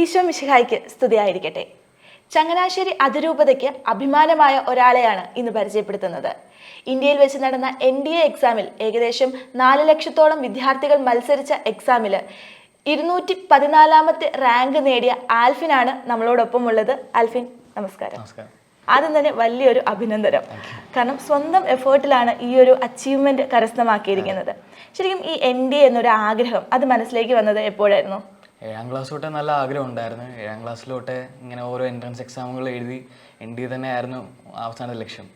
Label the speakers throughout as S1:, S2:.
S1: ഈശോ മിശിഹായ്ക്ക് സ്തുതിയായിരിക്കട്ടെ. ചങ്ങനാശ്ശേരി അതിരൂപതയ്ക്ക് അഭിമാനമായ ഒരാളെയാണ് ഇന്ന് പരിചയപ്പെടുത്തുന്നത്. ഇന്ത്യയിൽ വെച്ച് നടന്ന എൻ ഡി എ എക്സാമിൽ ഏകദേശം നാല് ലക്ഷത്തോളം വിദ്യാർത്ഥികൾ മത്സരിച്ച എക്സാമിൽ ഇരുന്നൂറ്റി പതിനാലാമത്തെ റാങ്ക് നേടിയ ആൽഫിനാണ് നമ്മളോടൊപ്പം ഉള്ളത് ആൽഫിൻ നമസ്കാരം. ആദ്യം തന്നെ വലിയൊരു അഭിനന്ദനം. കാരണം സ്വന്തം എഫേർട്ടിലാണ് ഈ ഒരു അച്ചീവ്മെന്റ് കരസ്ഥമാക്കിയിരിക്കുന്നത്. ശരിക്കും ഈ എൻ ഡി എന്നൊരു ആഗ്രഹം അത് മനസ്സിലേക്ക് വന്നത് എപ്പോഴായിരുന്നു?
S2: ഏഴാം ക്ലാസ് തൊട്ടേ നല്ല ആഗ്രഹം ഉണ്ടായിരുന്നു ഏഴാം ക്ലാസ്സിൽ തൊട്ടേ ഇങ്ങനെ ഓരോ എൻട്രൻസ് എക്സാമുകൾ എഴുതി എൻ ഡി തന്നെ ആയിരുന്നു അവസാന ലക്ഷ്യം.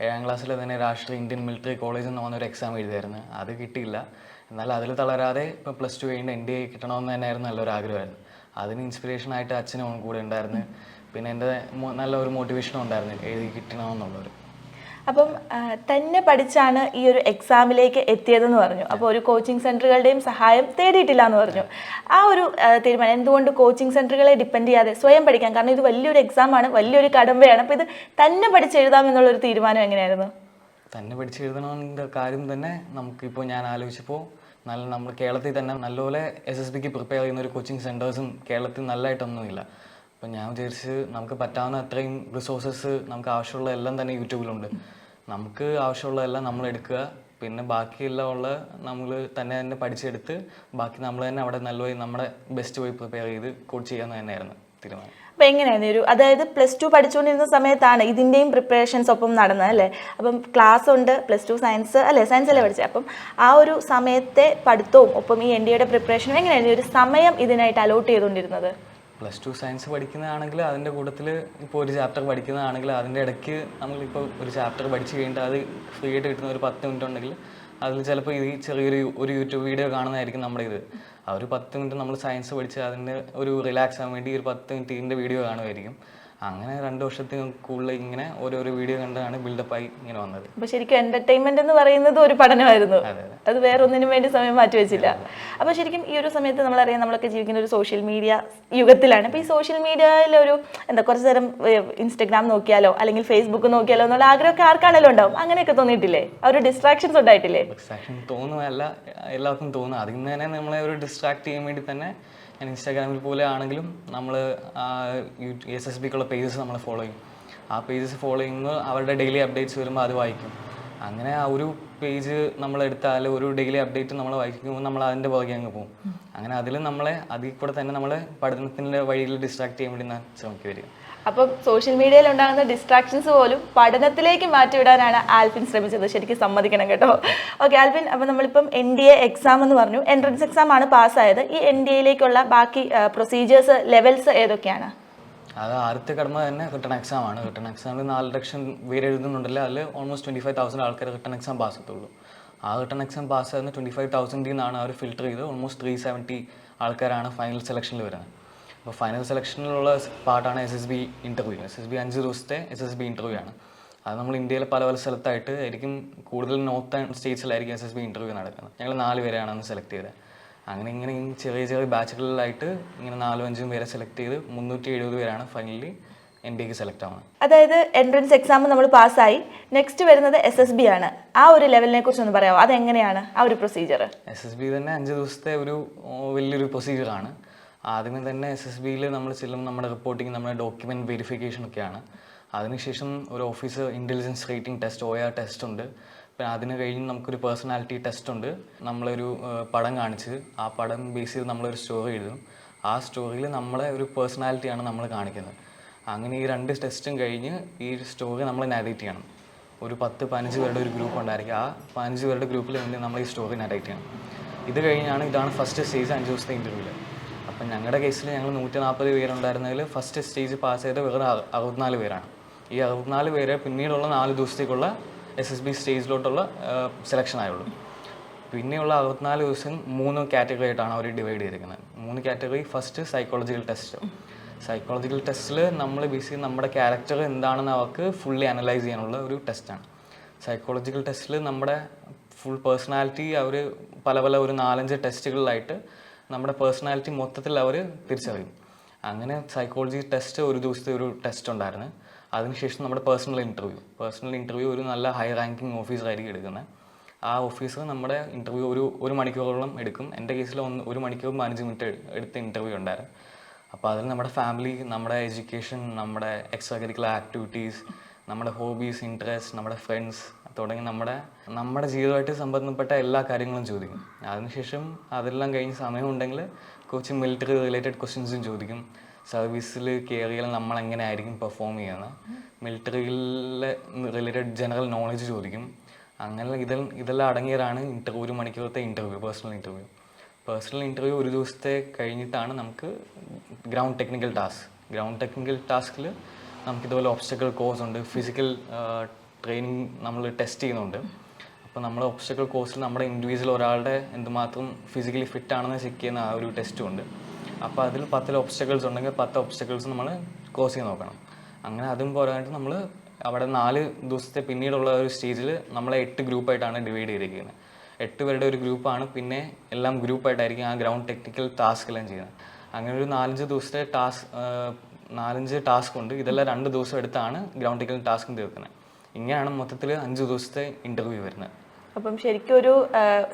S2: ഏഴാം ക്ലാസ്സിൽ തന്നെ രാഷ്ട്രീയ ഇന്ത്യൻ മിലിറ്ററി കോളേജിൽ നിന്ന് വന്നൊരു എക്സാം എഴുതിയായിരുന്നു. അത് കിട്ടിയില്ല. എന്നാൽ അതിൽ തളരാതെ ഇപ്പോൾ പ്ലസ് ടു കഴിഞ്ഞ് എൻ ഡി എ കിട്ടണമെന്ന് തന്നെയായിരുന്നു നല്ലൊരു ആഗ്രഹമായിരുന്നു. അതിന് ഇൻസ്പിറേഷൻ ആയിട്ട് അച്ഛനും കൂടെ ഉണ്ടായിരുന്നു. പിന്നെ എന്റെ നല്ല ഒരു മോട്ടിവേഷനും ഉണ്ടായിരുന്നു എഴുതി കിട്ടണമെന്നുള്ളൊരു.
S1: അപ്പം തന്നെ പഠിച്ചാണ് ഈ ഒരു എക്സാമിലേക്ക് എത്തിയതെന്ന് പറഞ്ഞു. അപ്പോൾ ഒരു കോച്ചിങ് സെന്ററുകളുടെയും സഹായം തേടിയിട്ടില്ല എന്ന് പറഞ്ഞു. ആ ഒരു തീരുമാനം എന്തുകൊണ്ട് കോച്ചിങ് സെന്ററുകളെ ഡിപ്പെൻഡ് ചെയ്യാതെ സ്വയം പഠിക്കാൻ? കാരണം ഇത് വലിയൊരു എക്സാമാണ് വലിയൊരു കടമ്പയാണ്. അപ്പോൾ ഇത് തന്നെ പഠിച്ചെഴുതാം എന്നുള്ളൊരു തീരുമാനം എങ്ങനെയായിരുന്നു?
S2: തന്നെ പഠിച്ച് എഴുതണമെന്ന കാര്യം തന്നെ നമുക്കിപ്പോൾ ഞാൻ ആലോചിച്ചപ്പോൾ നല്ല നമ്മൾ കേരളത്തിൽ തന്നെ നല്ലപോലെ എസ് എസ് ബിക്ക് പ്രിപ്പയർ ചെയ്യുന്ന ഒരു കോച്ചിങ് സെന്റേഴ്സും കേരളത്തിൽ നല്ലതായിട്ടൊന്നുമില്ല. അപ്പം ഞാൻ വിചാരിച്ച് നമുക്ക് പറ്റാവുന്ന അത്രയും റിസോഴ്സസ് നമുക്ക് ആവശ്യമുള്ള എല്ലാം തന്നെ യൂട്യൂബിലുണ്ട്. നമുക്ക് ആവശ്യമുള്ളതെല്ലാം നമ്മൾ എടുക്കുക. പിന്നെ ബാക്കിയെല്ലാം ഉള്ള നമ്മൾ തന്നെ തന്നെ പഠിച്ചെടുത്ത് ബാക്കി നമ്മൾ തന്നെ അവിടെ നല്ലപോലെ നമ്മുടെ ബെസ്റ്റ് പോയി പ്രിപ്പയർ ചെയ്ത് കോഡ് ചെയ്യാമെന്ന് തന്നെയായിരുന്നു തീരുമാനം.
S1: അപ്പോൾ എങ്ങനെയായിരുന്നു ഒരു അതായത് പ്ലസ് ടു പഠിച്ചുകൊണ്ടിരുന്ന സമയത്താണ് ഇതിന്റെയും പ്രിപ്പറേഷൻസ് ഒപ്പം നടന്നത് അല്ലേ? അപ്പം ക്ലാസ് ഉണ്ട് പ്ലസ് ടു സയൻസ് അല്ലേ? സയൻസ് അല്ലേ പഠിച്ചത് അപ്പം ആ ഒരു സമയത്തെ പഠിത്തവും ഒപ്പം ഈ എൻ ഡി എയുടെ പ്രിപ്പറേഷനും എങ്ങനെയായിരുന്നു? ഒരു സമയം ഇതിനായിട്ട് അലോട്ട് ചെയ്തുകൊണ്ടിരുന്നത്?
S2: പ്ലസ് ടു സയൻസ് പഠിക്കുന്നതാണെങ്കിൽ അതിന്റെ കൂട്ടത്തിൽ ഇപ്പോൾ ഒരു ചാപ്റ്റർ പഠിക്കുന്നതാണെങ്കിൽ അതിന്റെ ഇടയ്ക്ക് നമ്മളിപ്പോൾ ഒരു ചാപ്റ്റർ പഠിച്ച് കഴിഞ്ഞിട്ട് അത് ഫ്രീ ആയിട്ട് കിട്ടുന്ന ഒരു പത്ത് മിനിറ്റ് ഉണ്ടെങ്കിൽ അതിൽ ചിലപ്പോൾ ഈ ചെറിയൊരു ഒരു യൂട്യൂബ് വീഡിയോ കാണുന്നതായിരിക്കും നമ്മുടെ ഇത്. ആ ഒരു പത്ത് മിനിറ്റ് നമ്മൾ സയൻസ് പഠിച്ച് അതിന്റെ ഒരു റിലാക്സ് ആകാൻ വേണ്ടി ഒരു പത്ത് മിനിറ്റ് ഇതിന്റെ വീഡിയോ കാണുമായിരിക്കും. അങ്ങനെ രണ്ട് വർഷത്തിന് കൂടുതൽ ഇങ്ങനെ ഓരോരോ വീഡിയോ കണ്ടാണ് ബിൽഡപ്പായി ഇങ്ങനെ വന്നത്.
S1: അപ്പോൾ ശരിക്കും എന്റർടൈൻമെന്റ് എന്ന് പറയുന്നത് ഒരു പഠനമായിരുന്നു.
S2: അതെ അതെ.
S1: അത് വേറെ ഒന്നിനും വേണ്ടി സമയം മാറ്റി വെച്ചില്ല. അപ്പോൾ ശരിക്കും ഈ ഒരു സമയത്ത് നമ്മളറിയാം നമ്മളൊക്കെ ജീവിക്കുന്ന ഒരു സോഷ്യൽ മീഡിയ യുഗത്തിലാണ്. അപ്പോൾ ഈ സോഷ്യൽ മീഡിയയിൽ ഒരു എന്താ കുറച്ച് നേരം ഇൻസ്റ്റഗ്രാം നോക്കിയാലോ അല്ലെങ്കിൽ ഫേസ്ബുക്ക് നോക്കിയാലോ എന്നുള്ള ആഗ്രഹമൊക്കെ ആർക്കാണല്ലോ ഉണ്ടാവും. അങ്ങനെയൊക്കെ തോന്നിയിട്ടില്ലേ? ആ ഒരു ഡിസ്ട്രാക്ഷൻസ് ഉണ്ടായിട്ടില്ലേ?
S2: ഡിസ്ട്രാക്ഷൻ തോന്നുന്നതല്ല എല്ലാവർക്കും തോന്നുക അതിൽ നിന്ന് തന്നെ നമ്മളെ ഒരു ഡിസ്ട്രാക്ട് ചെയ്യാൻ വേണ്ടി തന്നെ ഇൻസ്റ്റാഗ്രാമിൽ പോലെ ആണെങ്കിലും നമ്മൾ എസ് എസ് ബിക്കുള്ള പേജസ് നമ്മൾ ഫോളോ ചെയ്യും. ആ പേജസ് ഫോളോ ചെയ്യുമ്പോൾ അവരുടെ ഡെയിലി അപ്ഡേറ്റ്സ് വരുമ്പോൾ അത് വായിക്കും. അങ്ങനെ ആ ഒരു പേജ് നമ്മൾ എടുത്താൽ ഒരു ഡെയിലി അപ്ഡേറ്റ് നമ്മൾ വായിക്കുമ്പോൾ നമ്മൾ അതിന്റെ പുറകെ അങ്ങ് പോകും. അങ്ങനെ അതിൽ നമ്മളെ അതിൽ കൂടെ തന്നെ നമ്മളെ പഠനത്തിന്റെ വഴിയിൽ ഡിസ്ട്രാക്ട് ചെയ്യാൻ വേണ്ടി ഞാൻ ശ്രമിക്കുക വരിക
S1: അപ്പം സോഷ്യൽ മീഡിയയിൽ ഉണ്ടാകുന്ന ഡിസ്ട്രാക്ഷൻസ് പോലും പഠനത്തിലേക്ക് മാറ്റിവിടാനാണ് ആൽഫിൻ ശ്രമിച്ചത്. ശരിക്കും സമ്മതിക്കണം കേട്ടോ. ഓക്കെ ആൽഫിൻ അപ്പം നമ്മളിപ്പം എൻ ഡി എ എക്സാം എന്ന് പറഞ്ഞു. എൻട്രൻസ് എക്സാം ആണ് പാസ്സായത്. ഈ എൻ ഡി എയിലേക്കുള്ള ബാക്കി പ്രൊസീജിയേഴ്സ് ലെവൽസ് ഏതൊക്കെയാണ്?
S2: അത് ആദ്യത്തെ കടമ തന്നെ റിട്ടേൺ എക്സാം ആണ്. റിട്ടേൺ എക്സാമിൽ നാല് ലക്ഷം പേര് എഴുതുന്നുണ്ടല്ലോ? അതിൽ ഓൾമോസ്റ്റ് ട്വന്റി ഫൈവ് തൗസൻഡ് ആൾക്കാർ റിട്ടേൺ എക്സാം പാസ് എത്തുള്ളൂ ആ റിട്ടേൺ എക്സാം പാസ് ആകുന്ന ട്വന്റി ഫൈവ് തൗസൻഡിൽ നിന്നാണ് അവർ ഫിൽട്ടർ ചെയ്ത് ഓൾമോസ്റ്റ് ത്രീ സെവന്റി ആൾക്കാരാണ് ഫൈനൽ സെലക്ഷനിൽ വരുന്നത്. അപ്പോൾ ഫൈനൽ സെലക്ഷനിലുള്ള പാർട്ടാണ് S S B interview S S B അഞ്ച് ദിവസത്തെ എസ് എസ് ബി ഇന്റർവ്യൂ ആണ്. അത് നമ്മൾ ഇന്ത്യയിലെ പല പല സ്ഥലത്തായിട്ട് ആയിരിക്കും കൂടുതൽ നോർത്ത് സ്റ്റേറ്റ്സിലായിരിക്കും എസ് എസ് ബി ഇന്റർവ്യൂ നടക്കുന്നത്. ഞങ്ങൾ നാല് പേരെയാണ് അന്ന് സെലക്ട് ചെയ്തത്. അങ്ങനെ ഇങ്ങനെ ചെറിയ ചെറിയ ബാച്ചുകളിലായിട്ട് ഇങ്ങനെ നാലും അഞ്ചും പേരെ സെലക്ട് ചെയ്ത് മുന്നൂറ്റി എഴുപത് പേരാണ് ഫൈനലി എൻ ഡിക്ക് സെലക്ട് ആവുന്നത്.
S1: അതായത് എൻട്രൻസ് എക്സാം നമ്മൾ പാസ്സായി. നെക്സ്റ്റ് വരുന്നത് എസ് എസ് ബി ആണ്. ആ ഒരു ലെവലിനെ കുറിച്ച് ഒന്ന് പറയാമോ? അതെങ്ങനെയാണ് ആ ഒരു പ്രൊസീജിയർ
S2: എസ് എസ് ബി തന്നെ അഞ്ച് ദിവസത്തെ ഒരു വലിയൊരു വലിയൊരു പ്രൊസീജിയറാണ് ആദ്യമേ തന്നെ എസ് എസ് ബിയിൽ നമ്മൾ ചെല്ലും നമ്മുടെ റിപ്പോർട്ടിങ് നമ്മുടെ ഡോക്യുമെന്റ് വെരിഫിക്കേഷൻ ഒക്കെയാണ്. അതിനുശേഷം ഒരു officer intelligence rating test R test ഉണ്ട്. പിന്നെ അതിന് കഴിഞ്ഞ് നമുക്കൊരു പേഴ്സണാലിറ്റി ടെസ്റ്റ് ഉണ്ട്. നമ്മളൊരു പടം കാണിച്ച് ആ പടം ബേസ് ചെയ്ത് നമ്മളൊരു സ്റ്റോറി എഴുതും. ആ സ്റ്റോറിയിൽ നമ്മളെ ഒരു പേഴ്സണാലിറ്റിയാണ് നമ്മൾ കാണിക്കുന്നത്. അങ്ങനെ ഈ രണ്ട് ടെസ്റ്റും കഴിഞ്ഞ് ഈ സ്റ്റോറി നമ്മൾ നാരേറ്റ് ചെയ്യണം. ഒരു പത്ത് പതിനഞ്ച് പേരുടെ ഒരു ഗ്രൂപ്പ് ഉണ്ടായിരിക്കും. ആ പതിനഞ്ച് പേരുടെ ഗ്രൂപ്പിൽ വേണ്ടി നമ്മൾ ഈ സ്റ്റോറി നാരേറ്റ് ചെയ്യണം. ഇത് കഴിഞ്ഞാണ് ഇതാണ് ഫസ്റ്റ് സ്റ്റേജ് അഞ്ച് ദിവസത്തെ ഇന്റർവ്യൂവിൽ അപ്പം ഞങ്ങളുടെ കേസിൽ ഞങ്ങൾ നൂറ്റി നാൽപ്പത് പേരുണ്ടായിരുന്നതിൽ ഫസ്റ്റ് സ്റ്റേജ് പാസ് ചെയ്ത വെറും അറു- അറുപത്തിനാല് പേരാണ്. ഈ അറുപത്തിനാല് പേര് പിന്നീടുള്ള നാല് ദിവസത്തേക്കുള്ള എസ് എസ് ബി സ്റ്റേജിലോട്ടുള്ള സെലക്ഷൻ ആയുള്ളൂ. പിന്നെയുള്ള അറുപത്തിനാല് ദിവസം മൂന്ന് കാറ്റഗറി ആയിട്ടാണ് അവർ ഡിവൈഡ് ചെയ്തിരിക്കുന്നത്. മൂന്ന് category first psychological test psychological ടെസ്റ്റിൽ നമ്മൾ ബിസി നമ്മുടെ ക്യാരക്ടർ എന്താണെന്ന് അവർക്ക് ഫുള്ളി അനലൈസ് ചെയ്യാനുള്ള ഒരു ടെസ്റ്റാണ് സൈക്കോളജിക്കൽ ടെസ്റ്റിൽ നമ്മുടെ ഫുൾ പേഴ്സണാലിറ്റി അവർ പല പല ഒരു നാലഞ്ച് ടെസ്റ്റുകളിലായിട്ട് നമ്മുടെ പേഴ്സണാലിറ്റി മൊത്തത്തിൽ അവർ തിരിച്ചറിയും. അങ്ങനെ സൈക്കോളജി ടെസ്റ്റ് ഒരു ദിവസത്തെ ഒരു ടെസ്റ്റ് ഉണ്ടായിരുന്നു. അതിനുശേഷം നമ്മുടെ പേഴ്സണൽ ഇന്റർവ്യൂ പേഴ്സണൽ ഇന്റർവ്യൂ ഒരു നല്ല ഹൈ റാങ്കിങ് ഓഫീസറായിരിക്കും എടുക്കുന്നത് ആ ഓഫീസർ നമ്മുടെ ഇന്റർവ്യൂ ഒരു ഒരു മണിക്കൂറോളം എടുക്കും. എന്റെ കേസിൽ ഒന്ന് ഒരു മണിക്കൂർ പതിനഞ്ച് മിനിറ്റ് എടുത്ത ഇന്റർവ്യൂ ഉണ്ടായിരുന്നു. അപ്പോൾ അതിൽ നമ്മുടെ ഫാമിലി നമ്മുടെ എഡ്യൂക്കേഷൻ നമ്മുടെ എക്സ്ട്രാ കരിക്കുലർ ആക്ടിവിറ്റീസ് നമ്മുടെ ഹോബീസ് ഇൻട്രസ്റ്റ് നമ്മുടെ ഫ്രണ്ട്സ് തുടങ്ങി നമ്മുടെ നമ്മുടെ ജീവിതമായിട്ട് സംബന്ധപ്പെട്ട എല്ലാ കാര്യങ്ങളും ചോദിക്കും. അതിനുശേഷം അതെല്ലാം കഴിഞ്ഞ് സമയമുണ്ടെങ്കിൽ കുറച്ച് മിലിറ്ററി റിലേറ്റഡ് ക്വസ്റ്റ്യൻസും ചോദിക്കും. സർവീസിൽ കയറിയാൽ നമ്മൾ എങ്ങനെ ആയിരിക്കും പെർഫോം ചെയ്യുന്നത്? മിലിറ്ററിയിലെ റിലേറ്റഡ് ജനറൽ നോളജ് ചോദിക്കും. അങ്ങനെ ഇതിൽ ഇതെല്ലാം അടങ്ങിയതാണ് ഇന്റർവ്യൂ ഒരു മണിക്കൂറത്തെ interview personal interview personal interview ഒരു ദിവസത്തെ കഴിഞ്ഞിട്ടാണ് നമുക്ക് ground technical task ground technical ടാസ്കിൽ നമുക്കിതുപോലെ ഇതുപോലെ ഒബ്സ്റ്റക്കിൾ കോഴ്സ് ഉണ്ട്. ഫിസിക്കൽ ട്രെയിനിങ് നമ്മൾ ടെസ്റ്റ് ചെയ്യുന്നുണ്ട്. അപ്പോൾ നമ്മൾ ഒബ്സ്റ്റക്കിൾ കോഴ്സിൽ നമ്മുടെ ഇൻഡിവിജ്വൽ ഒരാളുടെ എന്തുമാത്രം ഫിസിക്കലി ഫിറ്റ് ആണെന്ന് ചെക്ക് ചെയ്യുന്ന ആ ഒരു ടെസ്റ്റും ഉണ്ട്. അപ്പോൾ അതിൽ പത്തിൽ ഒബ്സ്റ്റക്കിൾസ് ഉണ്ടെങ്കിൽ പത്ത് ഒബ്സ്റ്റക്കിൾസ് നമ്മൾ കോഴ്സ് ചെയ്ത് നോക്കണം. അങ്ങനെ അതും പോരായിട്ട് നമ്മൾ അവിടെ നാല് ദിവസത്തെ പിന്നീടുള്ള ഒരു സ്റ്റേജിൽ നമ്മളെ എട്ട് ഗ്രൂപ്പായിട്ടാണ് ഡിവൈഡ് ചെയ്തിരിക്കുന്നത്. എട്ട് പേരുടെ ഒരു ഗ്രൂപ്പാണ് പിന്നെ എല്ലാം ഗ്രൂപ്പായിട്ടായിരിക്കും ആ ഗ്രൗണ്ട് ടെക്നിക്കൽ ടാസ്ക് എല്ലാം ചെയ്യുന്നത്. അങ്ങനെ ഒരു നാലഞ്ച് ദിവസത്തെ ടാസ്ക് നാലഞ്ച് ടാസ്ക് ഉണ്ട്. ഇതെല്ലാം രണ്ട് ദിവസം എടുത്താണ് ഗ്രൗണ്ട് ടെക്നിക്കൽ ടാസ്ക് തീർക്കുന്നത്. ഇങ്ങനെയാണ് മൊത്തത്തിൽ അഞ്ച് ദിവസത്തെ ഇന്റർവ്യൂ വരുന്നത്.
S1: അപ്പം ശരിക്കും ഒരു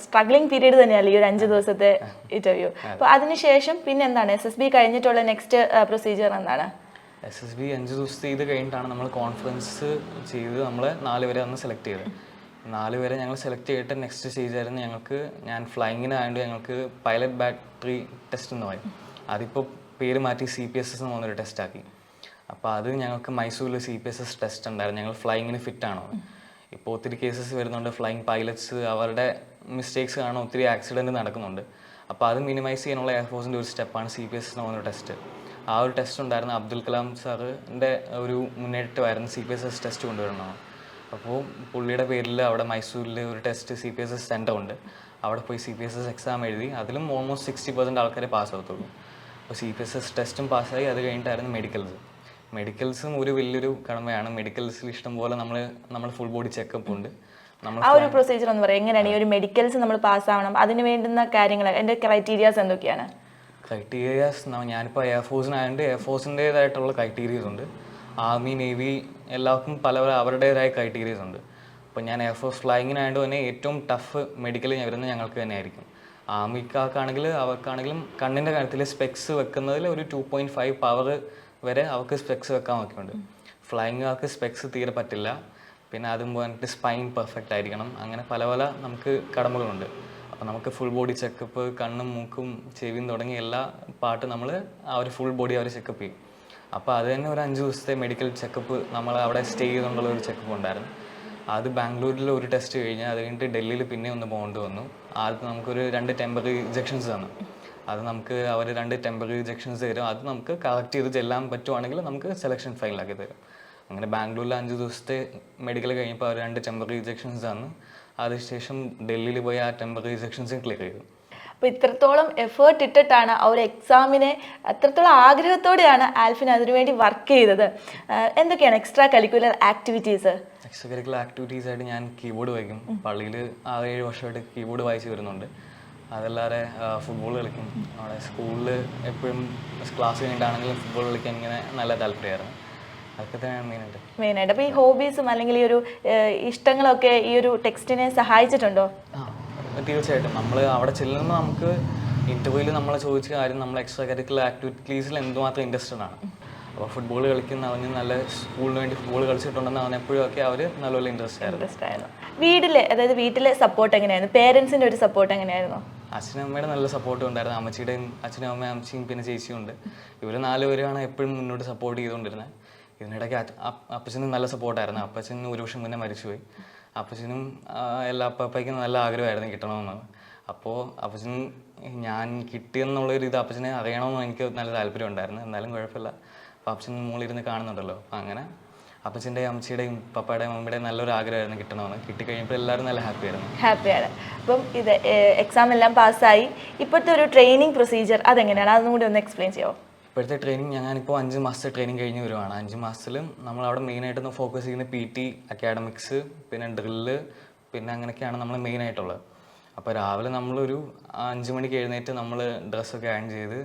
S1: സ്ട്രഗ്ലിംഗ് പീരീഡ് തന്നെയല്ലേ ഈ ഒരു അഞ്ച് ദിവസത്തെ ഇന്റർവ്യൂ അപ്പോൾ അതിനുശേഷം പിന്നെ എന്താണ്? എസ് എസ് ബി കഴിഞ്ഞിട്ടുള്ള നെക്സ്റ്റ് പ്രൊസീജിയർ എന്താണ്?
S2: എസ് എസ് ബി അഞ്ച് ദിവസത്തെ ഇത് കഴിഞ്ഞിട്ടാണ് നമ്മൾ കോൺഫറൻസ് ചെയ്ത് നമ്മൾ നാല് പേരെ അന്ന് സെലക്ട് ചെയ്തത്. നാല് പേരെ ഞങ്ങൾ സെലക്ട് ചെയ്തിട്ട് നെക്സ്റ്റ് സ്റ്റേജ് ആയിരുന്നു ഞങ്ങൾക്ക് ഞാൻ ഫ്ലൈങ്ങിനായതുകൊണ്ട് ഞങ്ങൾക്ക് പൈലറ്റ് ബാറ്ററി ടെസ്റ്റ് എന്ന് പറയും. അതിപ്പോൾ പേര് മാറ്റി സി പി എസ് എസ് എന്ന് പറഞ്ഞൊരു ടെസ്റ്റ് ആക്കി. അപ്പോൾ അത് ഞങ്ങൾക്ക് മൈസൂരിൽ C P S S test ഉണ്ടായിരുന്നു. ഞങ്ങൾ ഫ്ലൈയിങ്ങിന് ഫിറ്റ് ആണോ? ഇപ്പോൾ ഒത്തിരി കേസസ് വരുന്നുണ്ട്. ഫ്ലൈങ് പൈലറ്റ്സ് അവരുടെ മിസ്റ്റേക്സ് കാരണം ഒത്തിരി ആക്സിഡന്റ് നടക്കുന്നുണ്ട്. അപ്പോൾ അത് മിനിമൈസ് ചെയ്യാനുള്ള എയർഫോഴ്സിന്റെ ഒരു സ്റ്റെപ്പാണ് സി പി എസ് എന്ന് പറഞ്ഞ ടെസ്റ്റ് ആ ഒരു ടെസ്റ്റ് ഉണ്ടായിരുന്ന അബ്ദുൽ കലാം സാറിന്റെ ഒരു മുന്നേറ്റമായിരുന്നു C P S S test കൊണ്ടുവരണം അപ്പോൾ പുള്ളിയുടെ പേരിൽ അവിടെ മൈസൂരിൽ ഒരു test C P S S centre ഉണ്ട്. അവിടെ പോയി C P S S exam എഴുതി. അതിലും ഓൾമോസ്റ്റ് സിക്സ്റ്റി പെർസെന്റ് ആൾക്കാരെ പാസ് ആകത്തുള്ളൂ അപ്പോൾ സി പി എസ് എസ് ടെസ്റ്റും പാസ്സായി അത് കഴിഞ്ഞിട്ടായിരുന്നു മെഡിക്കൽസ് മെഡിക്കൽസും ഒരു വലിയൊരു കടമയാണ്. മെഡിക്കൽസിൽ ഇഷ്ടം പോലെ നമ്മൾ നമ്മൾ ഫുൾ ബോഡി ചെക്കപ്പ് ഉണ്ട്.
S1: ആ ഒരു പ്രൊസീജിയർ എന്ന് പറയാം. എങ്ങനെയാണ് ഈ ഒരു മെഡിക്കൽസ് നമ്മൾ പാസ് ആവണം? അതിന് വേണ്ടുന്ന കാര്യങ്ങൾ എന്റെ ക്രൈറ്റീരിയാസ് എന്തൊക്കെയാണ്?
S2: ക്രൈറ്റീരിയാസ് ഞാനിപ്പോൾ എയർഫോഴ്സിനായതുകൊണ്ട് എയർഫോഴ്സിന്റേതായിട്ടുള്ള ക്രൈറ്റീരിയസ് ഉണ്ട്. ആർമി നേവി എല്ലാവർക്കും പല പല അവരുടേതായ ക്രൈറ്റീരിയസ് ഉണ്ട്. അപ്പോൾ ഞാൻ എയർഫോഴ്സ് ഫ്ലൈങ്ങിനായതുകൊണ്ട് തന്നെ ഏറ്റവും ടഫ് മെഡിക്കൽ വരുന്നത് ഞങ്ങൾക്ക് തന്നെ ആയിരിക്കും ആർമിക്കാർക്കാണെങ്കിൽ അവർക്കാണെങ്കിലും കണ്ണിന്റെ കാര്യത്തിൽ സ്പെക്സ് വെക്കുന്നതിൽ ഒരു ടു പോയിന്റ് ഫൈവ് പവർ വരെ അവർക്ക് സ്പെക്സ് വെക്കാൻ നോക്കിയുണ്ട് ഫ്ലൈങ്ങുകാർക്ക് സ്പെക്സ് തീരെ പറ്റില്ല. പിന്നെ അതും പോയിട്ട് സ്പൈൻ പെർഫെക്റ്റ് ആയിരിക്കണം. അങ്ങനെ പല പല നമുക്ക് കടമകളുണ്ട്. അപ്പോൾ നമുക്ക് ഫുൾ ബോഡി ചെക്കപ്പ് കണ്ണും മൂക്കും ചെവിയും തുടങ്ങി എല്ലാ പാട്ട് നമ്മൾ ആ ഒരു ഫുൾ ബോഡി അവർ ചെക്കപ്പ് ചെയ്യും. അപ്പോൾ അത് തന്നെ ഒരു അഞ്ച് ദിവസത്തെ മെഡിക്കൽ ചെക്കപ്പ് നമ്മൾ അവിടെ സ്റ്റേ ചെയ്തുകൊണ്ടുള്ള ഒരു ചെക്കപ്പ് ഉണ്ടായിരുന്നു. അത് ബാംഗ്ലൂരിൽ ഒരു ടെസ്റ്റ് കഴിഞ്ഞാൽ അത് കഴിഞ്ഞിട്ട് ഡൽഹിയിൽ പിന്നെ ഒന്ന് പോകേണ്ടി വന്നു. ആദ്യത്തെ നമുക്കൊരു രണ്ട് ടെമ്പറി ഇഞ്ചെക്ഷൻസ് തന്നു. അത് നമുക്ക് അവർ രണ്ട് ടെമ്പററി റിജക്ഷൻസ് തരും. അത് നമുക്ക് കളക്ട് ചെയ്ത് ചെല്ലാൻ പറ്റുവാണെങ്കിൽ നമുക്ക് സെലക്ഷൻ ഫൈനലാക്കി തരും. അങ്ങനെ ബാംഗ്ലൂരിൽ അഞ്ച് ദിവസത്തെ മെഡിക്കൽ കഴിഞ്ഞപ്പോൾ അവർ രണ്ട് ടെമ്പററി റിജക്ഷൻസ് തന്നു. അതിനുശേഷം ഡൽഹിയിൽ പോയി ആ ടെമ്പററി റിജക്ഷൻസ് ക്ലിയർ ചെയ്തു.
S1: അപ്പോൾ ഇത്രത്തോളം എഫേർട്ട് ഇട്ടിട്ടാണ് ആ ഒരു എക്സാമിനെ അത്രത്തോളം ആഗ്രഹത്തോടെയാണ് ആൽഫിൻ അതിനുവേണ്ടി വർക്ക് ചെയ്തത്. എന്തൊക്കെയാണ് extra curricular activities
S2: extra curricular activities ആയിട്ട് ഞാൻ കീബോർഡ് വായിക്കും. പള്ളിയിൽ ആ ഏഴ് വർഷമായിട്ട് കീബോർഡ് വായിച്ച് വരുന്നുണ്ട്. അതല്ലാതെ ഫുട്ബോൾ കളിക്കും. അവിടെ സ്കൂളിൽ എപ്പോഴും ക്ലാസ് കഴിഞ്ഞിട്ടാണെങ്കിലും ഫുട്ബോൾ കളിക്കാൻ ഇങ്ങനെ നല്ല താല്പര്യമായിരുന്നു. അതൊക്കെ തന്നെയാണ് മെയിനായിട്ട്
S1: മെയിനായിട്ട് അപ്പോൾ ഈ ഹോബീസും അല്ലെങ്കിൽ ഈ ഒരു ഇഷ്ടങ്ങളൊക്കെ ഈ ഒരു ടെക്സ്റ്റിനെ സഹായിച്ചിട്ടുണ്ടോ?
S2: ആ തീർച്ചയായിട്ടും. നമ്മൾ അവിടെ ചെല്ലുമ്പോൾ നമുക്ക് ഇന്റർവ്യൂവിൽ നമ്മൾ ചോദിച്ച കാര്യം നമ്മൾ എക്സ്ട്രാ കരിക്കുലർ ആക്ടിവിറ്റീസിൽ എന്തുമാത്രം ഇൻട്രസ്റ്റഡ് ആണ്. അപ്പോൾ ഫുട്ബോൾ കളിക്കുന്ന അവന് നല്ല സ്കൂളിന് വേണ്ടി ഫുട്ബോൾ കളിച്ചിട്ടുണ്ടെന്ന് അവൻ ഒക്കെ അവർ നല്ലപോലെ ഇൻട്രസ്റ്റ് ആയിരുന്നു.
S1: ഇൻട്രസ്റ്റ് ആയിരുന്നു. വീട്ടിലെ അതായത് വീട്ടിലെ സപ്പോർട്ട് എങ്ങനെയായിരുന്നു? പേരൻസിന്റെ ഒരു സപ്പോർട്ട് എങ്ങനെയായിരുന്നു?
S2: അച്ഛനും അമ്മയുടെ നല്ല സപ്പോർട്ടും ഉണ്ടായിരുന്നു. അമ്മച്ചിയുടെയും അച്ഛനും അമ്മയും അമ്മച്ചിയും പിന്നെ ചേച്ചിയും ഉണ്ട്. ഇവർ നാലുപേരാണ് എപ്പോഴും മുന്നോട്ട് സപ്പോർട്ട് ചെയ്തുകൊണ്ടിരുന്നത് ഇതിനിടയ്ക്ക് അപ്പച്ചനും നല്ല സപ്പോർട്ടായിരുന്നു അപ്പച്ചൻ ഒരു വർഷം മുന്നേ മരിച്ചുപോയി. അപ്പച്ചനും എല്ലാ അപ്പയ്ക്കും നല്ല ആഗ്രഹമായിരുന്നു കിട്ടണമെന്ന് അപ്പോൾ അപ്പച്ചൻ ഞാൻ കിട്ടിയെന്നുള്ളൊരു ഇത് അപ്പച്ചനെ അറിയണമെന്ന് എനിക്ക് നല്ല താല്പര്യം ഉണ്ടായിരുന്നു എന്നാലും കുഴപ്പമില്ല. അപ്പോൾ അപ്പച്ചൻ മുകളിൽ ഇരുന്ന് കാണുന്നുണ്ടല്ലോ. അപ്പം അങ്ങനെ അപ്പച്ചന്റെയും അമ്മച്ചിയുടെയും പപ്പയുടെയും മമ്മിയുടെയും നല്ലൊരു ആഗ്രഹമായിരുന്നു കിട്ടണമെന്ന്. കിട്ടിക്കഴിഞ്ഞപ്പോൾ എല്ലാവരും നല്ല ഹാപ്പി ആയിരുന്നു.
S1: ഹാപ്പിയാണ് അപ്പം ഇത് എക്സാം എല്ലാം പാസ്സായി. ഇപ്പോഴത്തെ ഒരു ട്രെയിനിങ് പ്രൊസീജിയർ അതെങ്ങനെയാണ്? അതും കൂടി ഒന്ന് എക്സ്പ്ലെയിൻ ചെയ്യാമോ
S2: ഇപ്പോഴത്തെ ട്രെയിനിങ് ഞാനിപ്പോൾ അഞ്ച് മാസത്തെ ട്രെയിനിങ് കഴിഞ്ഞ് വരുവാണ്. അഞ്ച് മാസത്തിലും നമ്മൾ അവിടെ മെയിനായിട്ട് ഫോക്കസ് ചെയ്യുന്ന പി ടി അക്കാഡമിക്സ് പിന്നെ ഡ്രില്ല് പിന്നെ അങ്ങനെയൊക്കെയാണ് നമ്മൾ മെയിനായിട്ടുള്ളത് അപ്പോൾ രാവിലെ നമ്മളൊരു അഞ്ച് മണിക്ക് എഴുന്നേറ്റ് നമ്മൾ ഡ്രസ്സൊക്കെ അയൺ ചെയ്ത്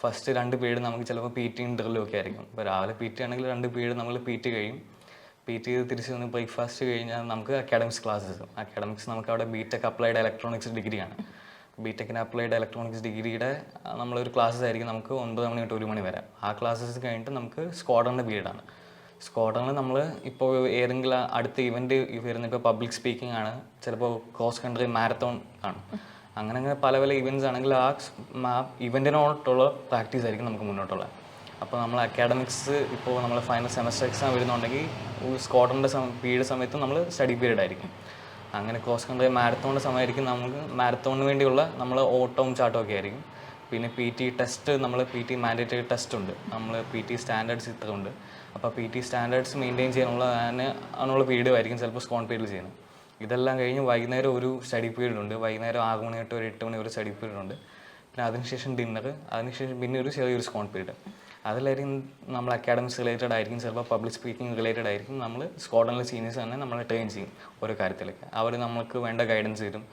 S2: ഫസ്റ്റ് രണ്ട് പീരീഡ് നമുക്ക് ചിലപ്പോൾ പി ടി ഇന്റർവ്യൂ ഒക്കെ ആയിരിക്കും. ഇപ്പോൾ രാവിലെ പി ടി ആണെങ്കിൽ രണ്ട് പീരീഡ് നമ്മൾ പി ടി കഴിയും. പി ടി ചെയ്ത് തിരിച്ച് വന്ന് ബ്രേക്ക്ഫാസ്റ്റ് കഴിഞ്ഞാൽ നമുക്ക് അക്കാഡമിക്സ് ക്ലാസ്സസ് അക്കാഡമിക്സ് നമുക്ക് അവിടെ ബി ടെക് അപ്ലൈഡ് ഇലക്ട്രോണിക്സ് ഡിഗ്രിയാണ് ബി ടെക്കിന് അപ്ലൈഡ് ഇലക്ട്രോണിക്സ് ഡിഗ്രിയുടെ നമ്മളൊരു ക്ലാസ്സസ് ആയിരിക്കും. നമുക്ക് ഒൻപത് മണി തൊട്ട് ഒരു മണി വരെ. ആ ക്ലാസ്സസ് കഴിഞ്ഞിട്ട് നമുക്ക് സ്ക്വാഡറിന്റെ പീരീഡാണ് സ്ക്വാഡറിൽ നമ്മൾ ഇപ്പോൾ ഏതെങ്കിലും അടുത്ത ഇവന്റ് വരുന്ന ഇപ്പോൾ പബ്ലിക് സ്പീക്കിംഗ് ആണ്. ചിലപ്പോൾ ക്രോസ് കൺട്രി മാരത്തോൺ ആണ് അങ്ങനെ അങ്ങനെ പല പല ഇവന്റ്സ് ആണെങ്കിൽ ആ ഇവന്റിനോട്ടുള്ള പ്രാക്ടീസ് ആയിരിക്കും നമുക്ക് മുന്നോട്ടുള്ളത്. അപ്പോൾ നമ്മൾ അക്കാഡമിക്സ് ഇപ്പോൾ നമ്മൾ ഫൈനൽ സെമസ്റ്റർ എക്സാം വരുന്നുണ്ടെങ്കിൽ സ്ക്വാഡറിന്റെ പീരീഡ് സമയത്ത് നമ്മൾ സ്റ്റഡി പീരീഡ് ആയിരിക്കും. അങ്ങനെ ക്രോസ് കൺട്രി മാരത്തോണിന്റെ സമയമായിരിക്കും നമുക്ക് മാരത്തോണിന് വേണ്ടിയുള്ള നമ്മൾ ഓട്ടവും ചാട്ടവും ഒക്കെ ആയിരിക്കും. പിന്നെ പി ടി ടെസ്റ്റ് നമ്മൾ പി ടി മാൻഡേറ്ററി ടെസ്റ്റ് ഉണ്ട്. നമ്മൾ പി ടി സ്റ്റാൻഡേർഡ്സ് ഇത്ര ഉണ്ട് അപ്പോൾ പി ടി സ്റ്റാൻഡേർഡ്സ് മെയിന്റെയിൻ ചെയ്യാനുള്ള അതിന് അതിനുള്ള പീരീഡ് ആയിരിക്കും ചിലപ്പോൾ സ്കോൺ പീരീഡിൽ ചെയ്യുന്നത്. ഇതെല്ലാം കഴിഞ്ഞ് വൈകുന്നേരം ഒരു സ്റ്റഡി പീരീഡ് ഉണ്ട്. വൈകുന്നേരം ആറ് മണി തൊട്ട് ഒരു എട്ട് മണി ഒരു സ്റ്റഡി പീരീഡ് ഉണ്ട്. പിന്നെ അതിനുശേഷം ഡിന്നർ അതിനുശേഷം പിന്നെ ഒരു ചെറിയൊരു സ്കോൺ പീരീഡ് അതിലായിരിക്കും നമ്മൾ അക്കാഡമിക്സ് റിലേറ്റഡ് ആയിരിക്കും ചിലപ്പോൾ പബ്ലിക് സ്പീക്കിംഗ് റിലേറ്റഡ് ആയിരിക്കും നമ്മൾ സ്കോഡിലെ സീനിയേഴ്സ് തന്നെ നമ്മളെ ട്രെയിൻ ചെയ്യും ഓരോ കാര്യത്തിലേക്ക്. അവർ നമുക്ക് വേണ്ട ഗൈഡൻസ് തരും.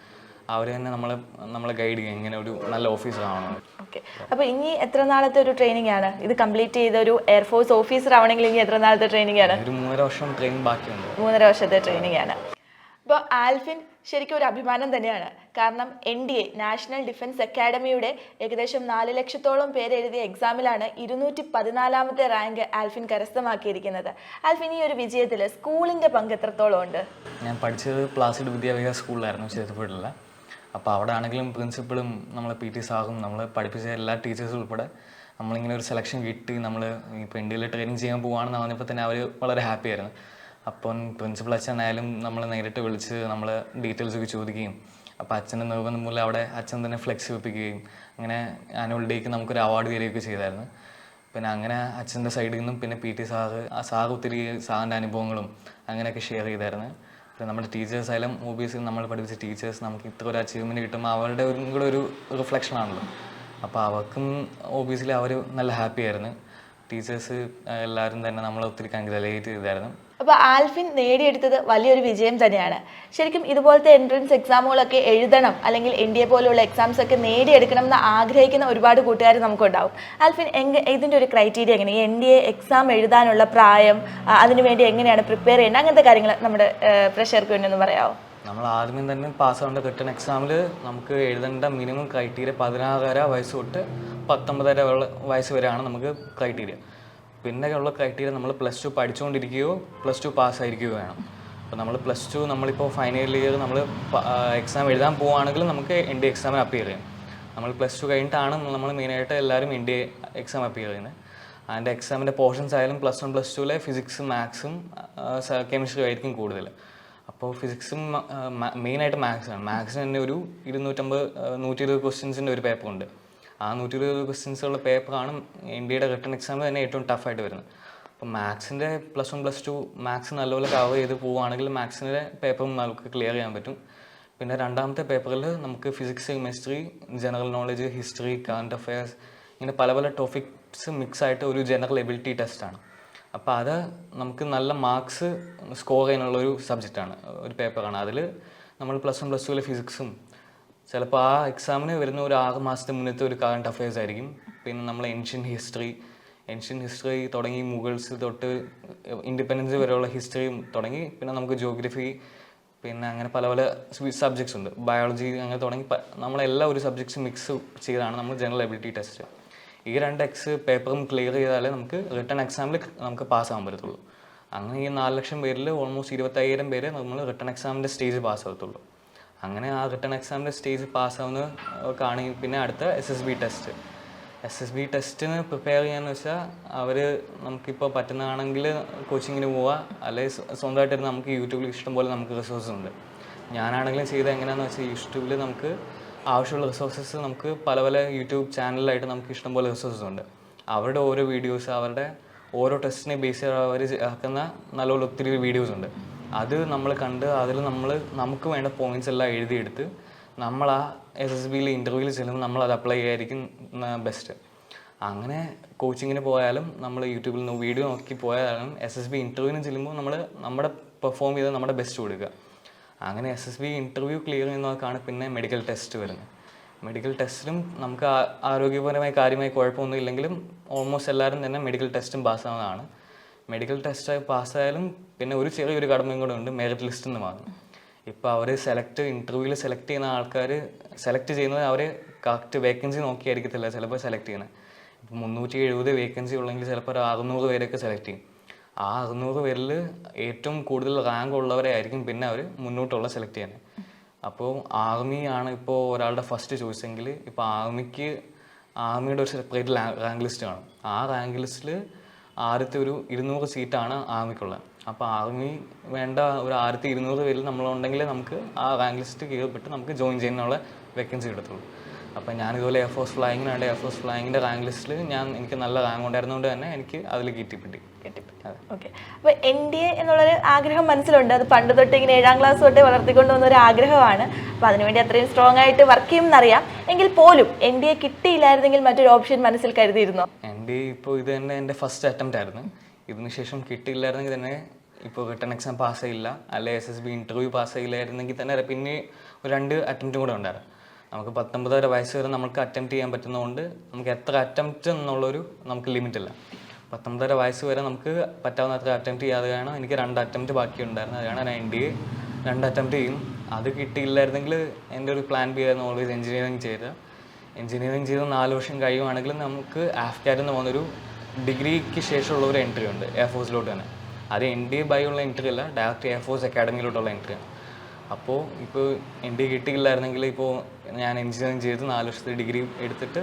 S2: അവർ തന്നെ നമ്മളെ നമ്മളെ ഗൈഡ് ചെയ്യും ഇങ്ങനെ ഒരു നല്ല ഓഫീസർ ആവണം.
S1: ഓക്കെ അപ്പോൾ ഇനി എത്ര നാളത്തെ ഒരു ട്രെയിനിങ് ആണ്? ഇത് കംപ്ലീറ്റ് ചെയ്ത ഒരു എയർഫോഴ്സ് ഓഫീസർ ആവണമെങ്കിൽ ഇനി എത്ര നാളത്തെ ട്രെയിനിങ് ആണ്?
S2: ഒരു മൂന്നര വർഷം ട്രെയിനിങ് ബാക്കിയുണ്ട്.
S1: മൂന്നര വർഷത്തെ ട്രെയിനിങ് ആണ്. അപ്പോൾ ആൽഫിൻ ശരിക്കും ഒരു അഭിമാനം തന്നെയാണ്. കാരണം N D A national defence അക്കാഡമിയുടെ ഏകദേശം നാല് ലക്ഷത്തോളം പേര് എഴുതിയ എക്സാമിലാണ് ഇരുന്നൂറ്റി പതിനാലാമത്തെ റാങ്ക് ആൽഫിൻ കരസ്ഥമാക്കിയിരിക്കുന്നത്. ആൽഫിൻ ഈ ഒരു വിജയത്തിൽ സ്കൂളിന്റെ പങ്ക് എത്രത്തോളം ഉണ്ട്?
S2: ഞാൻ പഠിച്ചത് പ്ലാസിഡ് വിദ്യാഭ്യാസ സ്കൂളിലായിരുന്നു ചേർത്തപ്പെട്ടില്ല അപ്പോൾ അവിടെ ആണെങ്കിലും പ്രിൻസിപ്പളും നമ്മളെ പി ടി സാറും നമ്മൾ പഠിപ്പിച്ച എല്ലാ ടീച്ചേഴ്സും ഉൾപ്പെടെ നമ്മളിങ്ങനെ ഒരു സെലക്ഷൻ കിട്ടി നമ്മൾ ഇപ്പോൾ ഇന്ത്യയിൽ ട്രെയിനിങ് ചെയ്യാൻ പോവുകയാണെന്ന് പറഞ്ഞപ്പോൾ തന്നെ അവർ വളരെ ഹാപ്പി ആയിരുന്നു അപ്പം പ്രിൻസിപ്പൽ അച്ഛനായാലും നമ്മൾ നേരിട്ട് വിളിച്ച് നമ്മൾ ഡീറ്റെയിൽസ് ഒക്കെ ചോദിക്കുകയും അപ്പോൾ അച്ഛന്റെ നിർബന്ധം മൂലം അവിടെ അച്ഛൻ തന്നെ ഫ്ലെക്സ് വെപ്പിക്കുകയും അങ്ങനെ ആനുവൽ ഡേക്ക് നമുക്കൊരു അവാർഡ് തരികയൊക്കെ ചെയ്തായിരുന്നു. പിന്നെ അങ്ങനെ അച്ഛന്റെ സൈഡിൽ നിന്നും പിന്നെ പി ടി സാറ് ആ സാറ് ഒത്തിരി സാറിന്റെ അനുഭവങ്ങളും അങ്ങനെയൊക്കെ ഷെയർ ചെയ്തായിരുന്നു. പിന്നെ നമ്മുടെ ടീച്ചേഴ്സ് ആയാലും ഒബിയസ്ലി നമ്മൾ പഠിപ്പിച്ച ടീച്ചേഴ്സ് നമുക്ക് ഇത്ര ഒരു അച്ചീവ്മെന്റ് കിട്ടുമ്പോൾ അവരുടെ കൂടെ ഒരു റിഫ്ലക്ഷൻ ആണല്ലോ. അപ്പോൾ അവർക്കും ഒബിയസ്ലി അവർ നല്ല ഹാപ്പി ആയിരുന്നു. ടീച്ചേഴ്സ് എല്ലാവരും തന്നെ നമ്മളെ ഒത്തിരി കൺഗ്രാലേറ്റ് ചെയ്തായിരുന്നു.
S1: അപ്പോൾ ആൽഫിൻ നേടിയെടുത്തത് വലിയൊരു വിജയം തന്നെയാണ്. ശരിക്കും ഇതുപോലത്തെ എൻട്രൻസ് എക്സാമുകളൊക്കെ എഴുതണം അല്ലെങ്കിൽ എൻ ഡി എ പോലുള്ള എക്സാംസ് ഒക്കെ നേടിയെടുക്കണം എന്ന് ആഗ്രഹിക്കുന്ന ഒരുപാട് കൂട്ടുകാർ നമുക്കുണ്ടാവും. ആൽഫിൻ എങ്ക ഇതിന്റെ ഒരു ക്രൈറ്റീരിയ എങ്ങനെ? എൻ ഡി എ എക്സാം എഴുതാനുള്ള പ്രായം അതിനുവേണ്ടി എങ്ങനെയാണ് പ്രിപ്പയർ ചെയ്യേണ്ടത്? അങ്ങനത്തെ കാര്യങ്ങൾ നമ്മുടെ പ്രഷർക്ക് വേണ്ടി ഒന്ന് പറയാമോ
S2: നമ്മൾ ആദ്യം തന്നെ പാസ് ആവേണ്ട കിട്ടുന്ന എക്സാമിൽ നമുക്ക് എഴുതേണ്ട മിനിമം ക്രൈറ്റീരിയ പതിനാറര വയസ്സ് തൊട്ട് പത്തൊമ്പതര വയസ്സ് വരെയാണ് നമുക്ക് ക്രൈറ്റീരിയ പിന്നെ ഉള്ള ക്രൈറ്റീരിയ നമ്മൾ പ്ലസ് ടു പഠിച്ചുകൊണ്ടിരിക്കുകയോ പ്ലസ് ടു പാസ്സായിരിക്കുകയോ വേണം. അപ്പോൾ നമ്മൾ പ്ലസ് ടു നമ്മളിപ്പോൾ ഫൈനൽ ഇയർ നമ്മൾ എക്സാം എഴുതാൻ പോവുകയാണെങ്കിൽ നമുക്ക് എൻ ഡി എക്സാമിന് അപ്പിയർ ചെയ്യും. നമ്മൾ പ്ലസ് ടു കഴിഞ്ഞിട്ടാണ് നമ്മൾ മെയിനായിട്ട് എല്ലാവരും എൻ ഡി എക്സാം അപ്പിയർ ചെയ്യുന്നത് അതിന്റെ എക്സാമിന്റെ പോർഷൻസ് ആയാലും പ്ലസ് വൺ പ്ലസ് ടുവിലെ ഫിസിക്സും മാത്സും കെമിസ്ട്രി ആയിരിക്കും കൂടുതൽ അപ്പോൾ ഫിസിക്സും മെയിനായിട്ട് മാത്സാണ് മാത്സിന് തന്നെ ഒരു ഇരുന്നൂറ്റമ്പത് നൂറ്റി ഇരുപത് ക്വസ്റ്റ്യൻസിന്റെ ഒരു പേപ്പർ ഉണ്ട്. ആ നൂറ്റി ഇരുപത് ക്വസ്റ്റ്യൻസ് ഉള്ള പേപ്പറാണ് ഇന്ത്യയുടെ റിട്ടൺ എക്സാമിൽ തന്നെ ഏറ്റവും ടഫായിട്ട് വരുന്നത്. അപ്പോൾ മാത്സിന്റെ plus one plus two maths നല്ലപോലെ കവർ ചെയ്ത് പോവുകയാണെങ്കിൽ മാത്സിന്റെ പേപ്പറും നമുക്ക് ക്ലിയർ ചെയ്യാൻ പറ്റും. പിന്നെ രണ്ടാമത്തെ പേപ്പറിൽ നമുക്ക് physics chemistry general knowledge history current affairs ഇങ്ങനെ പല പല ടോപ്പിക്സ് മിക്സ് ആയിട്ട് ഒരു ജനറൽ എബിലിറ്റി ടെസ്റ്റാണ് അപ്പോൾ അത് നമുക്ക് നല്ല മാർക്സ് സ്കോർ ചെയ്യാനുള്ള ഒരു സബ്ജക്റ്റാണ് ഒരു പേപ്പറാണ് അതിൽ നമ്മൾ പ്ലസ് വൺ പ്ലസ് ടുവിലെ ഫിസിക്സും ചിലപ്പോൾ ആ എക്സാമിന് വരുന്ന ഒരു ആറ് മാസത്തെ മുന്നത്തെ ഒരു കറണ്ട് അഫയേഴ്സ് ആയിരിക്കും. പിന്നെ നമ്മൾ ഏൻഷ്യൻ ഹിസ്റ്ററി ഏൻഷ്യൻ ഹിസ്റ്ററി തുടങ്ങി മുഗൾസ് തൊട്ട് ഇൻഡിപെൻഡൻസ് വരെയുള്ള ഹിസ്റ്ററി തുടങ്ങി. പിന്നെ നമുക്ക് ജോഗ്രഫി പിന്നെ അങ്ങനെ പല പല സബ്ജക്ട്സ് ഉണ്ട്. ബയോളജി അങ്ങനെ തുടങ്ങി നമ്മളെല്ലാ ഒരു സബ്ജക്ട്സ് മിക്സ് ചെയ്താണ് നമ്മൾ ജനറൽ എബിലിറ്റി ടെസ്റ്റ് ഈ രണ്ട് എക്സ് പേപ്പറും ക്ലിയർ ചെയ്താലേ നമുക്ക് റിട്ടേൺ എക്സാമിൽ നമുക്ക് പാസ്സാകാൻ പറ്റത്തുള്ളൂ. അങ്ങനെ ഈ നാല് ലക്ഷം പേരിൽ ഓൾമോസ്റ്റ് ഇരുപത്തയ്യായിരം പേര് നമ്മൾ റിട്ടേൺ എക്സാമിന്റെ സ്റ്റേജ് പാസ്സാകത്തുള്ളൂ അങ്ങനെ ആ റിട്ടേൺ എക്സാമിന്റെ സ്റ്റേജ് പാസ്സാവുന്ന കാണുകയും പിന്നെ അടുത്ത S S B test S S B ടെസ്റ്റിന് പ്രിപ്പയർ ചെയ്യാന്ന് വെച്ചാൽ അവർ നമുക്കിപ്പോൾ പറ്റുന്നതാണെങ്കിൽ കോച്ചിങ്ങിന് പോവുക അല്ലെങ്കിൽ സ്വന്തമായിട്ട് നമുക്ക് യൂട്യൂബിൽ ഇഷ്ടം പോലെ നമുക്ക് റിസോഴ്സ് ഉണ്ട്. ഞാനാണെങ്കിലും ചെയ്തത് എങ്ങനെയാണെന്ന് വെച്ചാൽ യൂട്യൂബിൽ നമുക്ക് ആവശ്യമുള്ള റിസോഴ്സസ് നമുക്ക് പല പല യൂട്യൂബ് ചാനലിലായിട്ട് നമുക്ക് ഇഷ്ടം പോലെ റിസോഴ്സസ് ഉണ്ട്. അവരുടെ ഓരോ വീഡിയോസ് അവരുടെ ഓരോ ടെസ്റ്റിനെ ബേസ് ചെയ്ത് അവർ ആക്കുന്ന നല്ലപോലെ ഒത്തിരി വീഡിയോസ് ഉണ്ട്. അത് നമ്മൾ കണ്ട് അതിൽ നമ്മൾ നമുക്ക് വേണ്ട പോയിന്റ്സ് എല്ലാം എഴുതിയെടുത്ത് നമ്മൾ ആ എസ് എസ് ബിയിൽ ഇന്റർവ്യൂവിൽ ചെല്ലുമ്പോൾ നമ്മൾ അത് അപ്ലൈ ചെയ്യായിരിക്കും ബെസ്റ്റ് അങ്ങനെ കോച്ചിങ്ങിന് പോയാലും നമ്മൾ യൂട്യൂബിൽ നിന്ന് വീഡിയോ നോക്കി പോയാലും എസ് എസ് ബി ഇന്റർവ്യൂവിന് ചെല്ലുമ്പോൾ നമ്മൾ നമ്മുടെ പെർഫോം ചെയ്ത് നമ്മുടെ ബെസ്റ്റ് കൊടുക്കുക. അങ്ങനെ S S B interview clear ചെയ്യുന്നവർക്കാണ് പിന്നെ മെഡിക്കൽ ടെസ്റ്റ് വരുന്നത്. മെഡിക്കൽ ടെസ്റ്റിലും നമുക്ക് ആരോഗ്യപരമായ കാര്യമായി കുഴപ്പമൊന്നും ഇല്ലെങ്കിലും ഓൾമോസ്റ്റ് എല്ലാവരും തന്നെ മെഡിക്കൽ ടെസ്റ്റും പാസ്സാവുന്നതാണ് മെഡിക്കൽ ടെസ്റ്റ് പാസ്സായാലും പിന്നെ ഒരു ചെറിയൊരു കടമയും കൂടെ ഉണ്ട് മെറിറ്റ് ലിസ്റ്റ് എന്ന് മാറും ഇപ്പോൾ അവർ സെലക്ട് ഇന്റർവ്യൂവിൽ സെലക്ട് ചെയ്യുന്ന ആൾക്കാർ സെലക്ട് ചെയ്യുന്നത് അവർ കറക്റ്റ് വേക്കൻസി നോക്കിയായിരിക്കത്തില്ല ചിലപ്പോൾ സെലക്ട് ചെയ്യുന്നത് ഇപ്പോൾ മുന്നൂറ്റി എഴുപത് വേക്കൻസി ഉള്ളെങ്കിൽ ചിലപ്പോൾ ഒരു അറുന്നൂറ് പേരൊക്കെ സെലക്ട് ചെയ്യും. ആ അറുന്നൂറ് പേരിൽ ഏറ്റവും കൂടുതൽ റാങ്ക് ഉള്ളവരെ ആയിരിക്കും പിന്നെ അവർ മുന്നോട്ടുള്ള സെലക്ട് ചെയ്യുന്നത് അപ്പോൾ ആർമിയാണ് ഇപ്പോൾ ഒരാളുടെ ഫസ്റ്റ് ചോയ്സെങ്കിൽ ഇപ്പോൾ ആർമിക്ക് ആർമിയുടെ ഒരു സെപ്പറേറ്റ് റാങ്ക് ലിസ്റ്റ് കാണും. ആ റാങ്ക് ലിസ്റ്റിൽ ആദ്യത്തെ ഒരു ഇരുന്നൂറ് സീറ്റാണ് ആർമിക്കുള്ളത്. അപ്പോൾ ആർമി വേണ്ട ഒരു ആയിരത്തി ഇരുന്നൂറ് പേരിൽ നമ്മളുണ്ടെങ്കിൽ നമുക്ക് ആ റാങ്ക് ലിസ്റ്റ് കീഴപ്പെട്ട് നമുക്ക് ജോയിൻ ചെയ്യുന്നുള്ള വേക്കൻസി കിട്ടത്തുള്ളൂ. അപ്പോൾ ഞാനിതുപോലെ എയർ എയർഫോഴ്സ് ഫ്ലൈങ്ങിന് വേണ്ട എയർഫോഴ്സ് ഫ്ലൈങ്ങിന്റെ റാങ്ക് ലിസ്റ്റിൽ ഞാൻ എനിക്ക് നല്ല റാങ്ക് ഉണ്ടായിരുന്നതുകൊണ്ട് തന്നെ എനിക്ക് അതിൽ കിട്ടിപ്പെട്ടി
S1: ഓക്കെ അപ്പോൾ എൻ ഡി എ എന്നുള്ളൊരു ആഗ്രഹം മനസ്സിലുണ്ട്. അത് പണ്ട് തൊട്ട് ഇങ്ങനെ ഏഴാം ക്ലാസ് തൊട്ട് വളർത്തിക്കൊണ്ട് വന്ന ഒരു ആഗ്രഹമാണ്. അപ്പൊ അതിനുവേണ്ടി അത്രയും സ്ട്രോങ് ആയിട്ട് വർക്ക് ചെയ്യുമെന്നറിയാം. എങ്കിൽ പോലും എൻ ഡി എ കിട്ടിയില്ലായിരുന്നെങ്കിൽ മറ്റൊരു ഓപ്ഷൻ മനസ്സിൽ കരുതിയിരുന്നോ?
S2: എന്റെ ഇപ്പോൾ ഇത് തന്നെ എന്റെ ഫസ്റ്റ് അറ്റംപ്റ്റ് ആയിരുന്നു. ഇതിന് ശേഷം കിട്ടിയില്ലായിരുന്നെങ്കിൽ തന്നെ ഇപ്പോൾ റിട്ടേൺ എക്സാം പാസ്സായില്ല അല്ലെ എസ് എസ് ബി ഇന്റർവ്യൂ പാസ്സായില്ലായിരുന്നെങ്കിൽ തന്നെ പിന്നെ ഒരു രണ്ട് അറ്റംപ്റ്റും കൂടെ ഉണ്ടായിരുന്നു. നമുക്ക് പത്തൊമ്പതര വയസ്സ് വരെ നമുക്ക് അറ്റംപ്റ്റ് ചെയ്യാൻ പറ്റുന്നതുകൊണ്ട് നമുക്ക് എത്ര അറ്റംപ്റ്റ് എന്നുള്ളൊരു നമുക്ക് ലിമിറ്റ് ഇല്ല. പത്തൊമ്പതര വയസ്സ് വരെ നമുക്ക് പറ്റാവുന്ന അത്ര അറ്റംപ്റ്റ് ചെയ്യാതെയാണ് എനിക്ക് രണ്ട് അറ്റംപ്റ്റ് ബാക്കി ഉണ്ടായിരുന്നു. അതാണ് ഞാൻ എൻ ഡി എ രണ്ട് അറ്റംപ്റ്റ് ചെയ്യും. അത് കിട്ടിയില്ലായിരുന്നെങ്കിൽ എന്റെ ഒരു പ്ലാൻ ബി ആയിരുന്നു ഓൾവേസ് എഞ്ചിനീയറിങ് ചെയ്ത്. എഞ്ചിനീയറിങ് ചെയ്ത് നാല് വർഷം കഴിയുവാണെങ്കിൽ നമുക്ക് ആഫ്റ്റാറ്റ് എന്ന് പോകുന്നൊരു ഡിഗ്രിക്ക് ശേഷമുള്ള ഒരു എൻട്രി ഉണ്ട് എയർഫോഴ്സിലോട്ട് തന്നെ. അത് എൻ ഡി ബൈ ഉള്ള എൻട്രി അല്ല ഡയറക്റ്റ് എയർഫോഴ്സ് അക്കാഡമിയിലോട്ടുള്ള ആണ്. അപ്പോൾ ഇപ്പോൾ എൻ ഡി കിട്ടിയില്ലായിരുന്നെങ്കിൽ ഇപ്പോൾ ഞാൻ എഞ്ചിനീയറിങ് ചെയ്ത് നാല് വർഷത്തെ ഡിഗ്രി എടുത്തിട്ട്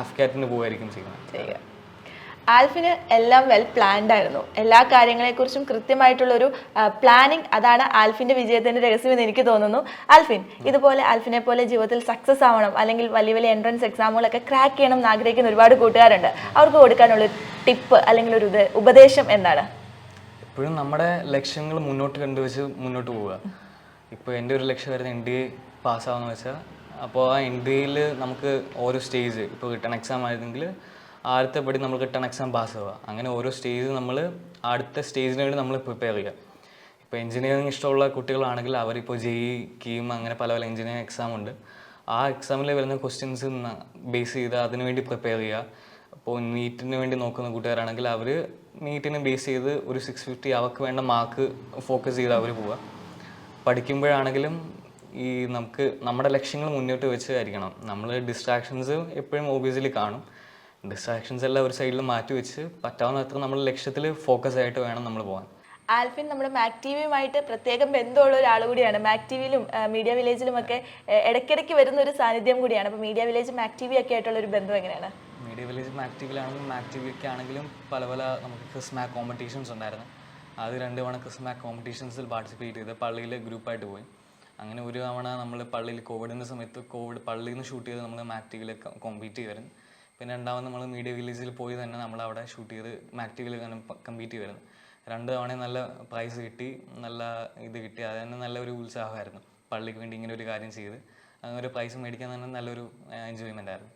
S2: ആഫ്കാറ്റിന് പോകുമായിരിക്കും ചെയ്യുന്നത്.
S1: ആൽഫിന് എല്ലാം വെൽ പ്ലാൻഡ് ആയിരുന്നു. എല്ലാ കാര്യങ്ങളെക്കുറിച്ചും കൃത്യമായിട്ടുള്ള ഒരു പ്ലാനിങ് അതാണ് ആൽഫിന്റെ വിജയത്തിന്റെ രഹസ്യമെന്ന് എനിക്ക് തോന്നുന്നു. ആൽഫിൻ ഇതുപോലെ ആൽഫിനെ പോലെ ജീവിതത്തിൽ സക്സസ് ആവണം അല്ലെങ്കിൽ വലിയ വലിയ എൻട്രൻസ് എക്സാമുകളൊക്കെ ക്രാക്ക് ചെയ്യണം എന്ന് ആഗ്രഹിക്കുന്ന ഒരുപാട് കൂട്ടുകാരുണ്ട്. അവർക്ക് കൊടുക്കാനുള്ള ടിപ്പ് അല്ലെങ്കിൽ ഒരു ഉപദേശം എന്താണ്?
S2: എപ്പോഴും നമ്മുടെ ലക്ഷ്യങ്ങൾ മുന്നോട്ട് കണ്ടുവച്ച് മുന്നോട്ട് പോവുക. ഇപ്പോൾ എന്റെ ഒരു ലക്ഷ്യമായിരുന്നു എൻ ഡി എ വെച്ചാൽ അപ്പോൾ ആ എൻ ഡി എയിൽ നമുക്ക് ഓരോ സ്റ്റേജ് ഇപ്പോൾ റിട്ടേൺ എക്സാം ആയിരുന്നെങ്കിൽ ആദ്യത്തെ പടി നമ്മൾ കിട്ടണ എക്സാം പാസ്സാവുക അങ്ങനെ ഓരോ സ്റ്റേജ് നമ്മൾ അടുത്ത സ്റ്റേജിന് വേണ്ടി നമ്മൾ പ്രിപ്പയർ ചെയ്യുക. ഇപ്പോൾ എഞ്ചിനീയറിംഗ് ഇഷ്ടമുള്ള കുട്ടികളാണെങ്കിൽ അവരിപ്പോൾ ജെ ഇ കീം അങ്ങനെ പല പല എഞ്ചിനീയറിംഗ് എക്സാം ഉണ്ട്. ആ എക്സാമിൽ വരുന്ന ക്വസ്റ്റ്യൻസ് ബേസ് ചെയ്ത് അതിനു വേണ്ടി പ്രിപ്പയർ ചെയ്യുക. അപ്പോൾ നീറ്റിന് വേണ്ടി നോക്കുന്ന കൂട്ടുകാരാണെങ്കിൽ അവർ നീറ്റിനെ ബേസ് ചെയ്ത് ഒരു സിക്സ് ഫിഫ്റ്റി അവർക്ക് വേണ്ട മാർക്ക് ഫോക്കസ് ചെയ്ത് അവർ പോവുക. പഠിക്കുമ്പോഴാണെങ്കിലും ഈ നമുക്ക് നമ്മുടെ ലക്ഷ്യങ്ങൾ മുന്നോട്ട് വെച്ചായിരിക്കണം നമ്മൾ ഡിസ്ട്രാക്ഷൻസ് എപ്പോഴും ഓബിയസ്ലി കാണും. ഡിസ്ട്രാക്ഷൻസ് എല്ലാം ഒരു സൈഡിൽ മാറ്റി വെച്ച് പറ്റാവുന്ന അത്ര നമ്മൾ ലക്ഷ്യത്തിൽ ഫോക്കസ് ആയിട്ട് വേണം നമ്മൾ പോകാൻ
S1: ആൽഫിൻ നമ്മുടെ മാക് ടി വിയുമായിട്ട് പ്രത്യേകം ബന്ധമുള്ള ഒരാൾ കൂടിയാണ്. മാക് ടി വിയിലും മീഡിയ വില്ലേജിലും ഒക്കെ ഇടയ്ക്കിടയ്ക്ക് വരുന്ന ഒരു സാന്നിധ്യം കൂടിയാണ്. അപ്പോൾ media village Mac T V ഒക്കെ ആയിട്ടുള്ള ഒരു ബന്ധം എങ്ങനെയാണ്?
S2: മീഡിയ വില്ലേജ് ആക്റ്റീവിലാണെങ്കിലും ആക്റ്റീവിലൊക്കെ ആണെങ്കിലും പല പല നമുക്ക് ക്രിസ് മാക് കോമ്പറ്റീഷൻസ് ഉണ്ടായിരുന്നു. അത് രണ്ട് തവണ ക്രിസ് മാക് കോമ്പറ്റീഷൻസിൽ പാർട്ടിസിപ്പേറ്റ് ചെയ്ത് പള്ളിയിൽ ഗ്രൂപ്പായിട്ട് പോയി. അങ്ങനെ ഒരു തവണ നമ്മൾ പള്ളിയിൽ കോവിഡിന്റെ സമയത്ത് കോവിഡ് പള്ളിയിൽ നിന്ന് ഷൂട്ട് ചെയ്ത് നമ്മൾ മാക് ടി വിയിൽ കോമ്പീറ്റ് ചെയ്യുമായിരുന്നു പിന്നെ രണ്ടാമത് നമ്മൾ മീഡിയ വില്ലേജിൽ പോയി തന്നെ നമ്മൾ അവിടെ ഷൂട്ട് ചെയ്ത് മാക്ടിവിൽ കമ്പീറ്റ് ചെയ്തിരുന്നു. രണ്ട് തവണ നല്ല പ്രൈസ് കിട്ടി നല്ല ഇത് കിട്ടി. അത് തന്നെ നല്ലൊരു ഉത്സാഹമായിരുന്നു. പള്ളിക്ക് വേണ്ടി ഇങ്ങനെ ഒരു കാര്യം ചെയ്ത്. അങ്ങനെ ഒരു പ്രൈസ് മേടിക്കാൻ തന്നെ നല്ലൊരു എൻജോയ്മെന്റ് ആയിരുന്നു.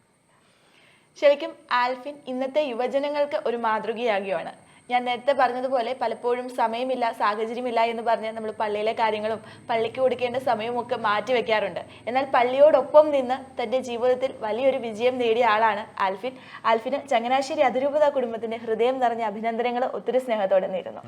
S1: ശരിക്കും ആൽഫിൻ ഇന്നത്തെ യുവജനങ്ങൾക്ക് ഒരു മാതൃകയാകുകയാണ് ഞാൻ നേരത്തെ പറഞ്ഞതുപോലെ പലപ്പോഴും സമയമില്ല സാഹചര്യമില്ല എന്ന് പറഞ്ഞ് നമ്മൾ പള്ളിയിലെ കാര്യങ്ങളും പള്ളിക്ക് കൊടുക്കേണ്ട സമയവും ഒക്കെ മാറ്റി വെക്കാറുണ്ട്. എന്നാൽ പള്ളിയോടൊപ്പം നിന്ന് തന്റെ ജീവിതത്തിൽ വലിയൊരു വിജയം നേടിയ ആളാണ് ആൽഫിൻ. ആൽഫിന് ചങ്ങനാശ്ശേരി അതിരൂപത കുടുംബത്തിന്റെ ഹൃദയം നിറഞ്ഞ അഭിനന്ദനങ്ങൾ ഒത്തിരി സ്നേഹത്തോടെ നേരുന്നു.